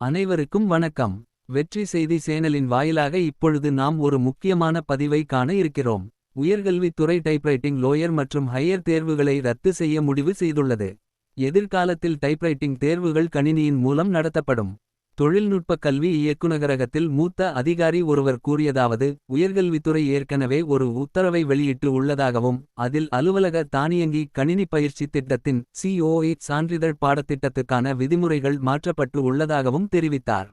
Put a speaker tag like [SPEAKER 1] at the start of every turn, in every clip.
[SPEAKER 1] அனைவருக்கும் வணக்கம். வெற்றி செய்தி சேனலின் வாயிலாக இப்பொழுது நாம் ஒரு முக்கியமான பதிவை காண இருக்கிறோம். உயர்கல்வித்துறை டைப்ரைட்டிங் லோயர் மற்றும் ஹையர் தேர்வுகளை ரத்து செய்ய முடிவு செய்துள்ளது. எதிர்காலத்தில் டைப்ரைட்டிங் தேர்வுகள் கணினியின் மூலம் நடத்தப்படும். தொழில்நுட்ப கல்வி இயக்குநகரகத்தில் மூத்த அதிகாரி ஒருவர் கூறியதாவது உயர்கல்வித்துறை ஏற்கனவே ஒரு உத்தரவை வெளியிட்டு உள்ளதாகவும் அதில் அலுவலக தானியங்கி கணினி பயிற்சி திட்டத்தின் சிஓஏ சான்றிதழ் பாடத்திட்டத்துக்கான விதிமுறைகள் மாற்றப்பட்டு உள்ளதாகவும் தெரிவித்தார்.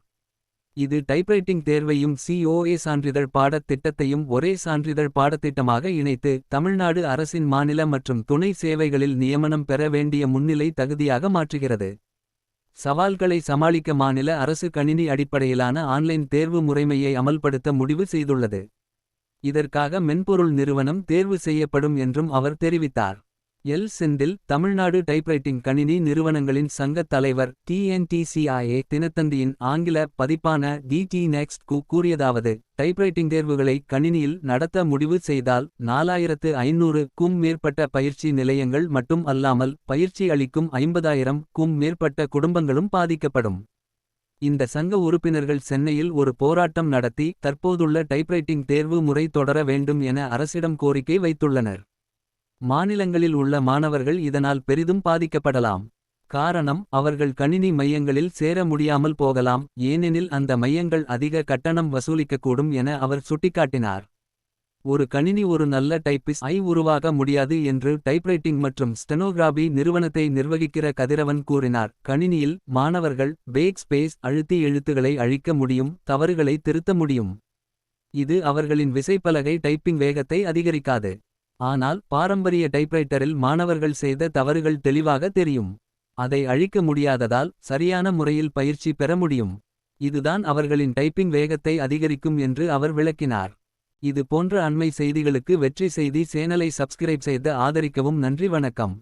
[SPEAKER 1] இது டைப்ரைட்டிங் தேர்வையும் சிஓஏ சான்றிதழ் பாடத் திட்டத்தையும் ஒரே சான்றிதழ் பாடத்திட்டமாக இணைத்து தமிழ்நாடு அரசின் மாநில மற்றும் துணை சேவைகளில் நியமனம் பெற வேண்டிய முன்னிலை தகுதியாக மாற்றுகிறது. சவால்களை சமாளிக்க மாநில அரசு கணினி அடிப்படையிலான ஆன்லைன் தேர்வு முறைமையை அமல்படுத்த முடிவு செய்துள்ளது. இதற்காக மென்பொருள் நிறுவனம் தேர்வு செய்யப்படும் என்றும் அவர் தெரிவித்தார். எல் செந்தில் தமிழ்நாடு டைப்ரைட்டிங் கணினி நிறுவனங்களின் சங்கத் தலைவர் டிஎன்டிசிஐஏ தினத்தந்தியின் ஆங்கில பதிப்பான டிடி நெக்ஸ்ட் கு கூறியதாவது டைப்ரைட்டிங் தேர்வுகளை கணினியில் நடத்த முடிவு செய்தால் நாலாயிரத்து ஐநூறு க்கும் மேற்பட்ட பயிற்சி நிலையங்கள் மட்டும் அல்லாமல் பயிற்சி அளிக்கும் ஐம்பதாயிரம் க்கும் மேற்பட்ட குடும்பங்களும் பாதிக்கப்படும். இந்த சங்க உறுப்பினர்கள் சென்னையில் ஒரு போராட்டம் நடத்தி தற்போதுள்ள டைப்ரைட்டிங் தேர்வு முறை தொடர வேண்டும் என அரசிடம் கோரிக்கை வைத்துள்ளனர். மாநிலங்களில் உள்ள மாணவர்கள் இதனால் பெரிதும் பாதிக்கப்படலாம். காரணம் அவர்கள் கணினி மையங்களில் சேர முடியாமல் போகலாம் ஏனெனில் அந்த மையங்கள் அதிக கட்டணம் வசூலிக்கக்கூடும் என அவர் சுட்டிக்காட்டினார். ஒரு கணினி ஒரு நல்ல டைப்பிஸ் ஐ உருவாக முடியாது என்று டைப்ரைட்டிங் மற்றும் ஸ்டெனோகிராபி நிறுவனத்தை நிர்வகிக்கிற கதிரவன் கூறினார். கணினியில் மாணவர்கள் பேக் ஸ்பேஸ் அழுத்தி எழுத்துக்களை அழிக்க முடியும் தவறுகளை திருத்த முடியும். இது அவர்களின் விசைப்பலகை டைப்பிங் வேகத்தை அதிகரிக்காது. ஆனால் பாரம்பரிய டைப்ரைட்டரில் மாணவர்கள் செய்த தவறுகள் தெளிவாக தெரியும். அதை அழிக்க முடியாததால் சரியான முறையில் பயிற்சி பெற முடியும். இதுதான் அவர்களின் டைப்பிங் வேகத்தை அதிகரிக்கும் என்று அவர் விளக்கினார். இது போன்ற அண்மை செய்திகளுக்கு வெற்றி செய்தி சேனலை சப்ஸ்கிரைப் செய்து ஆதரிக்கவும் நன்றி வணக்கம்.